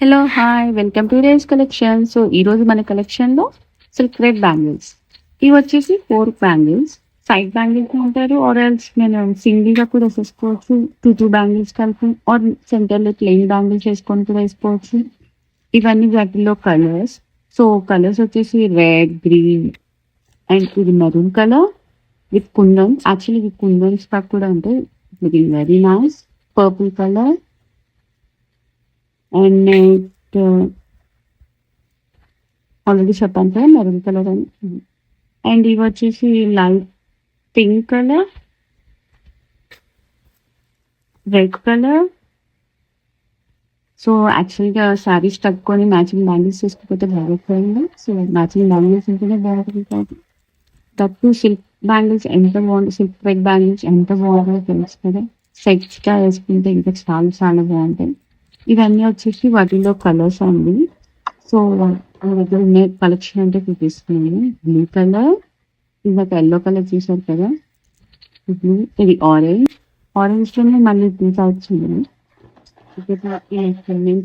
Hello hi welcome to days collection so ఈరోజు మన కలెక్షన్లో సిల్క్ రెడ్ బ్యాంగిల్స్ ఇవి వచ్చేసి ఫోర్ బ్యాంగిల్స్ సైడ్ బ్యాంగిల్స్ ఉంటారు ఆర్ ఎల్స్ నేను సింగిల్గా కూడా వేసేసుకోవచ్చు టూ టూ బ్యాంగిల్స్ కలిపి. ఆర్ సెంటర్లో ప్లెయిన్ బ్యాంగిల్స్ వేసుకొని కూడా వేసుకోవచ్చు. ఇవన్నీ వాటిలో కలర్స్ సో కలర్స్ వచ్చేసి రెడ్ గ్రీన్ అండ్ ఇది maroon colour with kundan actually with kundans కూడా ఉంటాయి. ఇది very nice purple colour and next already చెప్పాను కదా మెరూన్ కలర్ అని. అండ్ ఇవి వచ్చేసి light pink colour red colour. So యాక్చువల్గా శారీస్ కట్టుకొని మ్యాచింగ్ బ్యాంగిల్స్ చేసుకోకపోతే బాగుంటుంది. సో మ్యాచింగ్ బ్యాంగిల్స్ ఉంటేనే బాగుంటుంది తప్పు సిల్క్ బ్యాంగిల్స్ ఎంత బాగుంటుంది సిల్క్ రెడ్ బ్యాంగిల్స్ ఎంత బాగుంటుందో తెలుసు కదా. సెట్స్గా వేసుకుంటే ఇంకా చాలా చాలా బాగుంటాయి. ఇవన్నీ వచ్చేసి వాటిలో కలర్స్ అండి. సో మన దగ్గర ఉన్న కలెక్షన్ అంటే చూపిస్తున్నాను. బ్లూ కలర్ ఇందాక ఎల్లో కలర్ చూసారు కదా. బ్లూ ఇది ఆరెంజ్ ఆరెంజ్లోనే మళ్ళీ టూ టైప్స్ ఉన్నాయి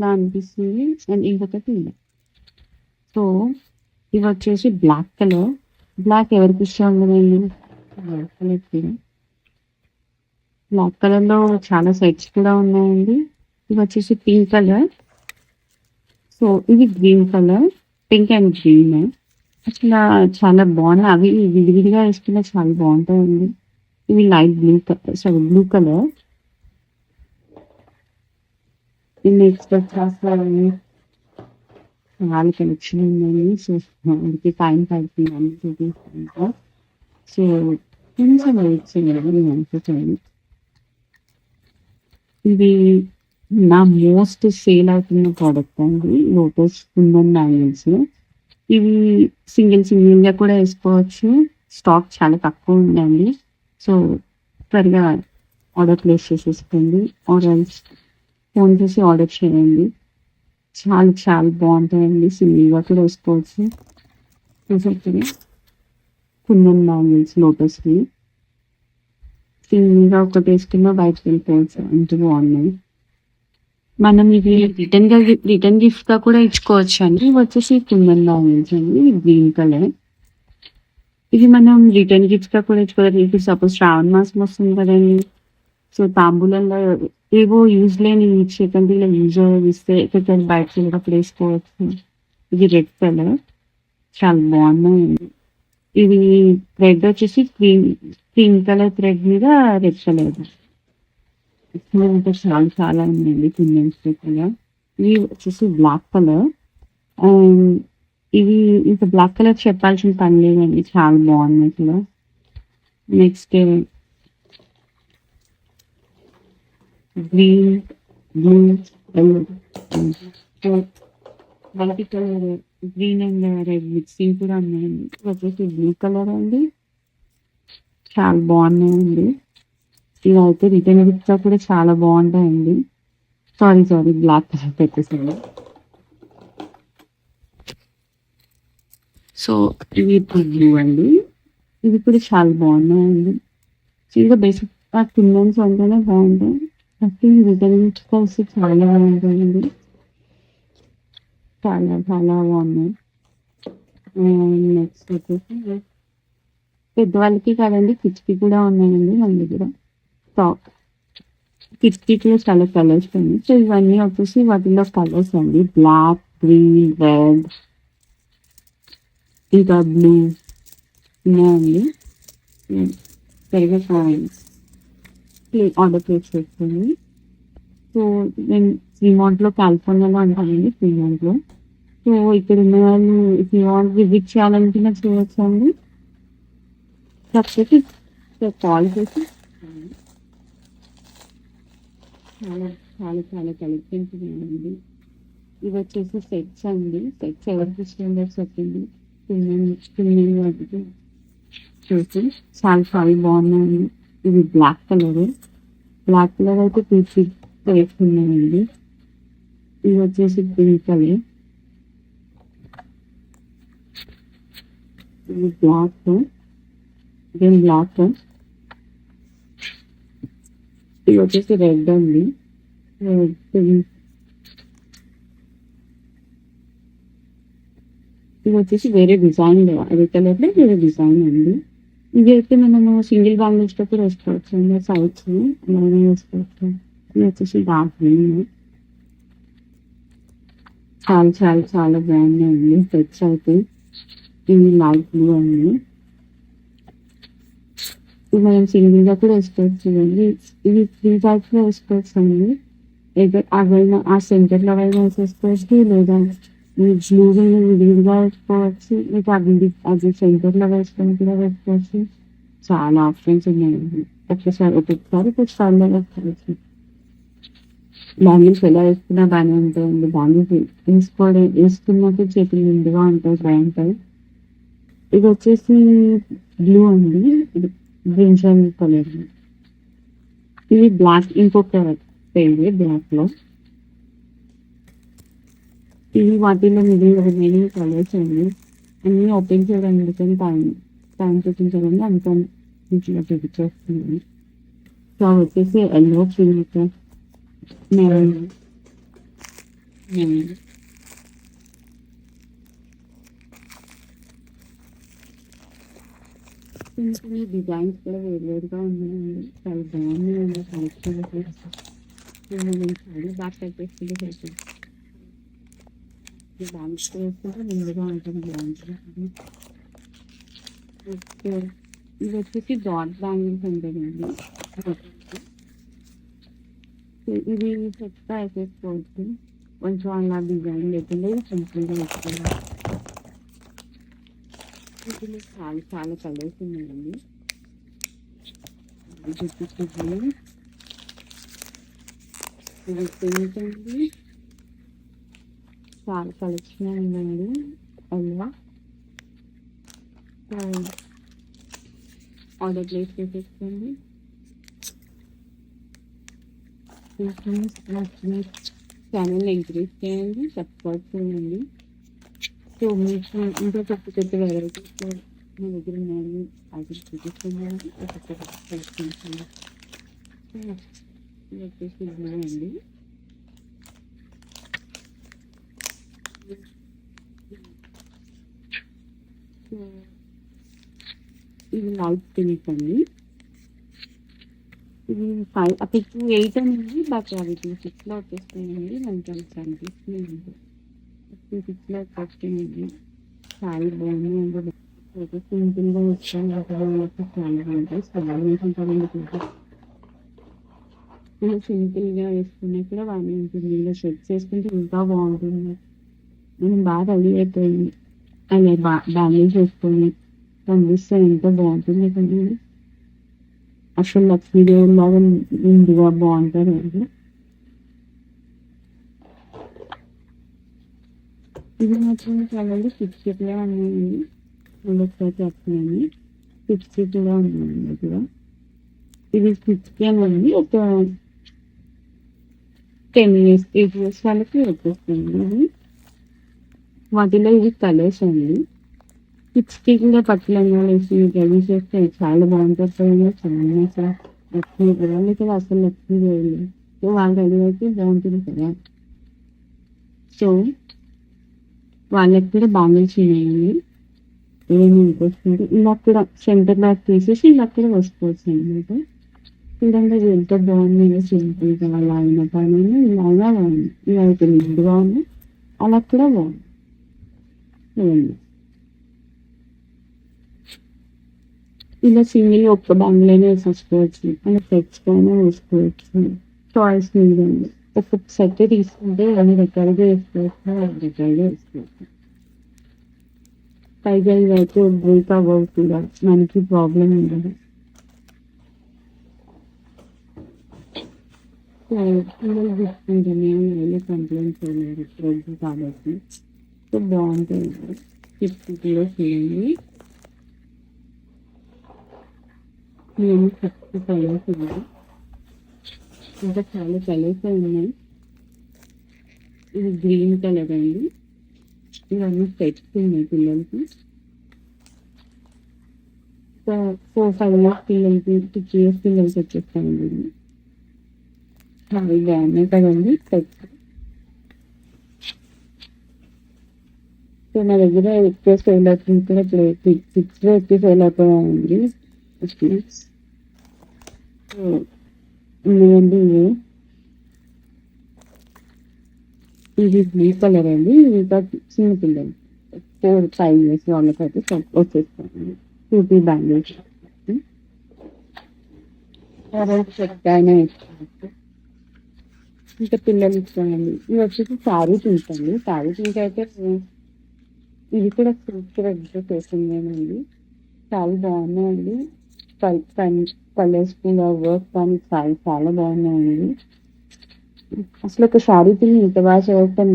లా అనిపిస్తుంది. అండ్ ఇంకొకటి ఇలా సో ఇవి వచ్చేసి బ్లాక్ కలర్ బ్లాక్ ఎవరికి ఇష్టం కదండి బ్లాక్ కలర్ బ్లాక్ కలర్లో చాలా సెట్స్ కూడా ఉన్నాయండి. వచ్చేసి పింక్ కలర్ సో ఇది green colour pink and green అసలు చాలా బాగున్నాయి అవి విడివిడిగా వేసుకుంటే చాలా బాగుంటాయండి ఇవి light blue sorry blue colour next వచ్చేసి చాలా కలెక్షన్ ఉన్నాయి సో అందుకే టైం పడుతుంది చూపిస్తాను సో కొంచెం వెయిట్ చేయాలి నేను అనుకుంటాను ఇది నా మోస్ట్ సేల్ అవుతున్న ప్రోడక్ట్ అండి లోటస్ కుందన్ బ్యాంగిల్స్ ఇవి సింగిల్ సింగిల్గా కూడా వేసుకోవచ్చు. స్టాక్ చాలా తక్కువ ఉందండి. సో త్వరగా ఆర్డర్ ప్లేస్ చేసేసుకోండి. ఆర్డర్ ఫోన్ చేసి ఆర్డర్ చేయండి. చాలా చాలా బాగుంటాయండి. సింగిల్గా కూడా వేసుకోవచ్చు. చూసొచ్చింది కుందన్ బ్యాంగిల్స్ లోటస్వి సింగిల్గా ఒకటి వేసుకున్నా బయటకు వెళ్ళిపోవచ్చు. అంత బాగున్నాయి మనం ఇది రిటర్న్గా రిటర్న్ గిఫ్ట్గా కూడా ఇచ్చుకోవచ్చు అండి. ఇవి వచ్చేసి కుందన్ ఉంచండి అండి గ్రీన్ కలర్ ఇది మనం రిటర్న్ గిఫ్ట్గా కూడా ఇచ్చుకోవాలి ఇప్పుడు సపోజ్ శ్రావణ మాసం వస్తుంది కదండి. సో తాంబూలంలో ఏవో యూజ్ లేని ఇచ్చేకండి ఇలా యూజ్ ఇస్తే ఎక్కడికైనా బయటకు వెళ్ళినప్పుడు వేసుకోవచ్చు. ఇది రెడ్ కలర్ చాలా బాగున్నాయండి. ఇది థ్రెడ్ వచ్చేసి క్రీమ్ క్రీమ్ కలర్ థ్రెడ్ మీద రెడ్ కలర్ ఇంకా చాలా చాలా ఉన్నాయండి పింజన్స్ కలర్ ఇవి వచ్చేసి బ్లాక్ కలర్ అండ్ ఇవి ఇంకా బ్లాక్ కలర్ చెప్పాల్సిన పని లేదండి చాలా బాగున్నాయి కూడా next green blue multi colour green and red mixing కూడా ఉన్నాయండి వచ్చేసి బ్లూ కలర్ అండి చాలా బాగున్నాయండి ఇదైతే అయితే రిటర్న్ గిఫ్ట్స్ కూడా చాలా బాగుంటాయండి. సారీ సారీ బ్లాక్ కలర్ పెట్టేసాను. సో ఇవి బ్లూ అండి. ఇవి కూడా చాలా బాగున్నాయండి. ఇంకా బేసిక్ ఆ కిందన్స్ అంటేనే బాగుంటాయి ఫస్ట్ రిటర్న్ గిఫ్ట్ కలిసి చాలా బాగుంటాయండి. చాలా చాలా బాగున్నాయి. నెక్స్ట్ వచ్చేసి పెద్దవాళ్ళకి కాదండి కిచ్కి కూడా ఉన్నాయండి మన దగ్గర. టాప్ కిడ్స్కి చాలా కలర్స్ అండి సో ఇవన్నీ వచ్చేసి వాటిలో కలర్స్ అండి బ్లాక్ గ్రీన్ రెడ్ ఇంకా బ్లూ ఉన్నాయండి సరిగా ఆర్డర్ ప్లేస్ చేసుకోండి సో నేను శ్రీమాంట్లో కాలిఫోర్నియాలో ఉంటానండి శ్రీమాంట్లో సో ఇక్కడ ఉన్న వాళ్ళు శ్రీమాంట్ విజిట్ చేయాలనుకున్నా చూడొచ్చు అండి కాకపోతే కాల్ చేసి చాలా చాలా చాలా కలెక్షన్స్ ఇవి వచ్చేసి సెట్స్ అండి. సెట్స్ ఎవరికి ఇష్టం చెప్పింది పిల్లలు వాటికి చూసి. చాలా చాలా బాగున్నాయండి ఇది బ్లాక్ కలర్. బ్లాక్ కలర్ అయితే పీచ్ వేసుకున్నానండి ఇది వచ్చేసి పింక్ కలర్. ఇది బ్లాక్. దీని బ్లాక్. ఇది వచ్చేసి రెడ్ అండి. ఇది. వచ్చేసి వేరే డిజైన్ రెడ్ కలర్లో వేరే డిజైన్ అండి. ఇది అయితే మనము సింగిల్ బ్యాంగిల్స్తో కూడా వేసుకోవచ్చు అండి సైడ్స్ అలాగే వేసుకోవచ్చు. ఇది వచ్చేసి డార్క్ గ్రీన్. చాలా చాలా బ్రాండ్ బాగున్నాయండి సెట్స్ అయితే. ఇది లైట్ బ్లూ అండి. మనం సింగిల్గా కూడా వేసుకోవచ్చు అండి ఇది త్రీ టైప్స్లో వేసుకోవచ్చు అండి ఏదో అవైనా ఆ సెంటర్లో అయినా వేసేసుకోవచ్చు లేదా ఈ బ్లూ విడిగా వేసుకోవచ్చు మీకు అది అది సెంటర్లో వేసుకొని కూడా వేసుకోవచ్చు చాలా ఆప్షన్స్ ఉన్నాయండి ఒక్కసారి ఒక్కొక్కసారి ఒక్కొక్కసారి వేసుకోవచ్చు బ్యాంగిల్స్ ఎలా వేసుకున్నా బాగానే ఉంటాయండి బ్యాంగిల్స్ వేసుకోవడం వేసుకున్నట్టు చేతులు నిండుగా ఉంటాయి బాగుంటాయి ఇది వచ్చేసి బ్లూ అండి ఇది బ్రింజల్ కలర్ ఇది బ్లాక్ ఇంకొక పెయింట్ బ్లాక్లో ఇవి వాటిలో మిగిలిన రిమైనింగ్ కలర్స్ అండి అన్ని ఓపెన్ చేయడానికి టైం టైం చూపించడానికి అంత మంచిగా చూపించేస్తుంది సో అవి వచ్చేసి ఎల్లో పింక్ మెరూన్ డిజైన్స్ కూడా వేరువేరుగా ఉన్నాయండి చాలా బాగున్నాయండి కలెక్షన్ చాలా బాగా చేసింది ఇది బ్యాంక్స్ వేసుకుంటే నిండుగా ఉంటుంది బాగుంటుంది ఓకే ఇది వచ్చేసి డాట్ బ్యాంగిల్స్ ఉంటుందండి ఇది. సెట్గా వేసేసుకోవచ్చు కొంచెం అలా డిజైన్ లేకుండా సింపుల్గా వేసుకోవాలి. వీటిలో చాలా చాలా కలర్స్ ఉన్నాయండి చూపించండి చూపిస్తుంది చాలా కలెక్షన్ ఉందండి. అలా ఆర్డర్ ప్లేస్ చేసేసుకోండి ఛానల్ ఎంకరేజ్ చేయండి సబ్స్క్రైబ్ చేయండి. సో ఇంకా కొత్త కొత్త వెరైటీస్ మీ దగ్గర ఉన్నాయి అది చూపిస్తున్నాను ఒక్కొక్క కలెక్షన్స్ ఇది వచ్చేసి బ్లూ ఇది లైట్ పింక్ అండి ఇది ఫైవ్ అప్పుడు టూ ఎయిట్ ఉంది బట్ అవి టూ సిక్స్లో వచ్చేస్తున్నాయండి మనకి అవి కనిపిస్తుంది టూ సిక్స్లో బాగుంది అయితే సింపుల్గా వచ్చాను చాలా ఇలా సింపుల్గా వేసుకునే కూడా బాగానే ఉంటుంది ఇలా సెట్ చేసుకుంటే ఇంకా బాగుంటుంది నేను బాగా రెడీ అయిపోయింది అలా బా బ్యాంగిల్స్ వేసుకొని కనిపిస్తే ఎంత బాగుంటుంది కదా అసలు లక్ష్మీదేవి లాగా నిండుగా బాగుంటుంది అండి ఇది మాత్రం చాలా ఫిక్స్డ్గా ఉన్నాయండి ఒకసారి చెప్తున్నాను ఫిక్స్డ్గా ఉన్నాయండి ఇక్కడ ఇది ఫిక్స్గా అండి ఒక టెన్ ఇయర్స్ ఎయిట్ ఇయర్స్ వాళ్ళకి వచ్చేస్తుంది వాటిలో ఇది కలర్స్ అండి. సిక్స్టీగా పట్టులంగా వేసి రెడీ చేస్తే చాలా బాగుంటుంది చాలా అసలు లక్ష్మీ వాళ్ళకి అసలు లక్ష్మీ వేయలేదు సో వాళ్ళు రెడీ అయితే బాగుంటుంది కదా సో వాళ్ళకి కూడా బాంగిల్స్ ఉన్నాయండి ఏమి ఇంకొస్తుంది ఇలా కూడా సెంటర్ బ్యాక్ తీసేసి ఇలా కూడా వసుకోవచ్చు అనమాట చూడండి ఇది ఎంత బాగుంది సింపుల్గా అలా అయిన పని ఇలాగా బాగుంది ఇలా అయితే నిండుగా ఉంది అలా కూడా బాగుంది చూడండి ఇలా సింగిల్ ఒక్క బంగ్లానే వేసేసుకోవచ్చు అలా తెచ్చుకొని వేసుకోవచ్చు చాయిస్ మీద ఉంది ఒక సెట్ తీసుకుంటే అన్ని రకాలుగా వేసుకోవచ్చు అన్ని రకాలుగా వేసుకోవచ్చు పైగా ఇవైతే బ్రేక్ అవ్వవు కూడా మనకి ప్రాబ్లం ఉండదు సో పిల్లలు తీసుకుంటేనే వెళ్ళి కంప్లైంట్ చేయలేదు రోజు కాబట్టి సో బాగుంటుంది ఫిఫ్టీ కిలోస్ చేయండి నేను ఫిఫ్టీ ఫైవ్ ఉన్నాయి ఇంకా చాలా కలర్స్ ఉన్నాయి. ఇది గ్రీన్ కలర్ అండి. ఇవన్నీ సెట్స్ ఉన్నాయి పిల్లలకి. ఫోర్ ఫైవ్ ఇయర్స్ పిల్లలకి సిక్స్ ఇయర్స్ పిల్లలకి వచ్చేస్తాయండి. చాలా బాగున్నాయి కదండి సెట్స్ సో నా దగ్గర ఎక్కువ సేల్ అవుతుంది కూడా ఇప్పుడు సిక్స్లో ఎక్కువ సేల్ అవుతాయండి సో ఇదండి ఇవి ఇది బ్లూ కలర్ అండి. ఇది చిన్న పిల్లలు. ఫోర్ ఫైవ్ ఇయర్స్ వాళ్ళకైతే వచ్చేస్తాను టూ బ్యాంగిల్స్. సెట్ అయినా ఇస్తాను ఇంకా పిల్లలు ఇస్తానండి ఇవి వచ్చేసి శారీ పింక్ అండి. శారీ పింక్ అయితే ఇది కూడా సిల్క్ రెడ్తో చేసిందేనండి. చాలా బాగున్నాయండి. కలర్స్ కూడా వర్క్ కానీ చాలా చాలా బాగున్నాయండి అసలు ఒక శారీ తిని ఇంత బాగా చేయటం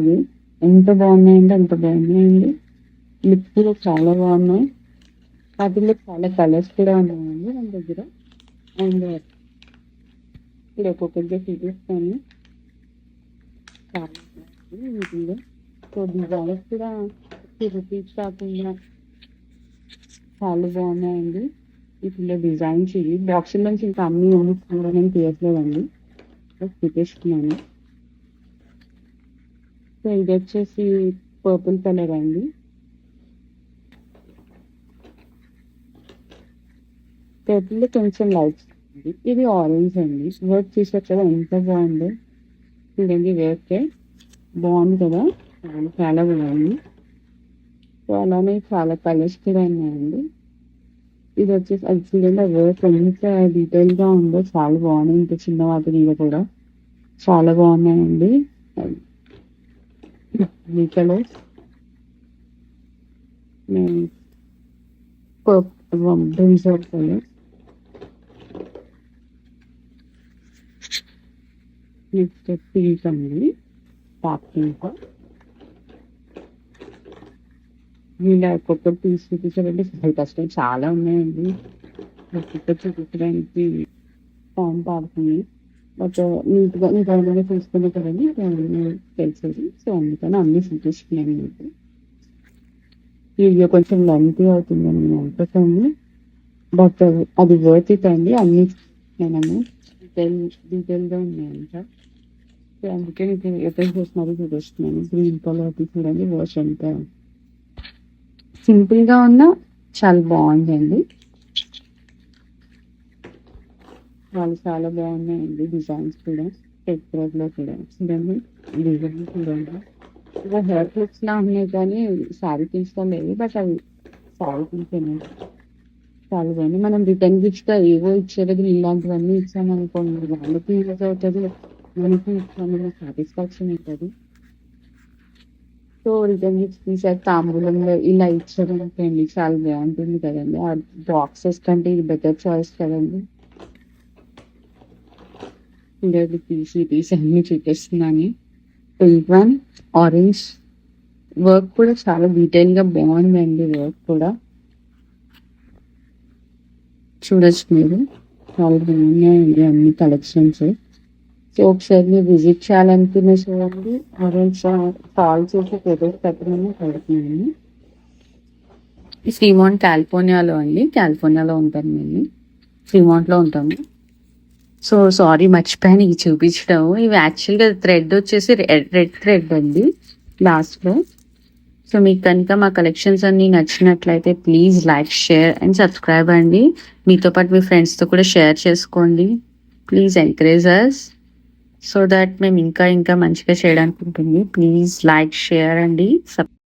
ఇది ఎంత బాగున్నాయండి అంత బాగున్నాయండి లిప్ కూడా చాలా బాగున్నాయి. వాటిలో చాలా కలర్స్ కూడా ఉన్నాయండి మన దగ్గర. అండ్ ఇక్కడ ఒక్కొక్కరిగా చూపిస్తాను చాలా బాగుంది. వీటిలో సో డిజైన్స్ కూడా ఫిఫ్టీ రూపీస్ కాకుండా చాలా బాగున్నాయండి. ఇప్పుడు డిజైన్స్ ఇవి బాక్స్ నుంచి ఇంకా అన్ని యూనిట్స్ కూడా నేను తీయట్లేదండి చూపిస్తున్నాను సో ఇది వచ్చేసి పర్పుల్ కలర్ అండి. పర్పుల్ కొంచెం లైట్ అండి ఇది ఆరెంజ్ అండి. వర్క్ చూసారు కదా ఎంత బాగుంది. చూడండి వర్క్ బాగుంది కదా. చాలా చాలా బాగుంది. సో అలానే చాలా కలర్స్ కూడా ఉన్నాయండి. ఇది వచ్చేసి అది చూడండి వర్క్ ఎంత డీటెయిల్గా ఉందో చాలా బాగుంది ఇంత చిన్న వాటి మీద కూడా చాలా బాగున్నాయండి ఈ కలర్స్ కలర్ నెక్స్ట్ పింక్ అండి పాప్ పింక్ ఇలా ఒక్కొక్క పీస్ చూపించాలంటే చాలా కష్టం. చాలా ఉన్నాయండి. ఒక్కొక్క చూపించడానికి టైం పడుతుంది బట్ నీట్గా నీకు ఏమైనా చూసుకునే కదండి. తెలిసేది సో అందుకని అన్ని చూపిస్తున్నాను మీకు. వీడియో కొంచెం లెంతీ అవుతుందని నేను అనుకుంటాను బట్ అది వర్త్ ఇట్ అండి. అన్ని నేను డీటెయిల్ డీటెయిల్గా ఉన్నాయంట. సో అందుకే నీకు ఎక్కడ చూస్తున్నారు చూపిస్తున్నాను. గ్రీన్ కలర్ చూడండి వాష్ అంతా సింపుల్గా ఉన్న చాలా బాగుందండి. వాళ్ళు చాలా బాగున్నాయండి డిజైన్స్ కూడా. టెక్స్చర్లో కూడా. చూడండి డిజైన్ చూడండి. ఇక హెయిర్ క్లిప్స్ లా ఉన్నాయి కానీ శారీ తీసుకోలేదు బట్ అవి శారీ పిన్స్ చాలా బాగుంది. మనం రిటర్న్ గిఫ్ట్స్గా ఏవో ఇచ్చే దగ్గర ఇలాంటివన్నీ ఇచ్చామనుకోండి వాళ్ళకి యూజ్ అవుతుంది మనకి ఇచ్చామన్న సాటిస్ఫాక్షన్ ఉంటుంది. సో రిటర్న్ గిఫ్ట్స్ తీసారు తాంబూలంలో ఇలా ఇచ్చారనుకోండి చాలా బాగుంటుంది కదండి. ఆ బాక్సెస్ కంటే ఇది బెటర్ చాయిస్ కదండి. చూడండి తీసి తీసి అన్ని చూపిస్తున్నాను. పింక్ వన్ ఆరెంజ్ వర్క్ కూడా చాలా డీటెయిల్గా బాగుందండి వర్క్ కూడా. చూడొచ్చు మీరు. చాలా బాగున్నాయండి అన్ని కలెక్షన్స్ సో ఒకసారి మీరు విజిట్ చేయాలనుకునే చూడండి. ఆరెంజ్ కాల్ చేసి ఫోటోస్ పెడుతున్నాను. శ్రీమాంట్ కాలిఫోర్నియాలో అండి. కాలిఫోర్నియాలో ఉంటాను మేము శ్రీమాంట్లో ఉంటాము. సో సారీ మర్చిపోయాను. ఇవి చూపించడం. ఇవి యాక్చువల్గా థ్రెడ్ వచ్చేసి రెడ్ థ్రెడ్ అండి. లాస్ట్లో సో మీకు కనుక మా కలెక్షన్స్ అన్ని నచ్చినట్లయితే please like share and subscribe అండి. మీతో పాటు మీ ఫ్రెండ్స్తో కూడా షేర్ చేసుకోండి. Please encourage us so that మేము ఇంకా ఇంకా మంచిగా చేయడానికి ఉంటుంది ప్లీజ్ లైక్ షేర్ అండి. సబ్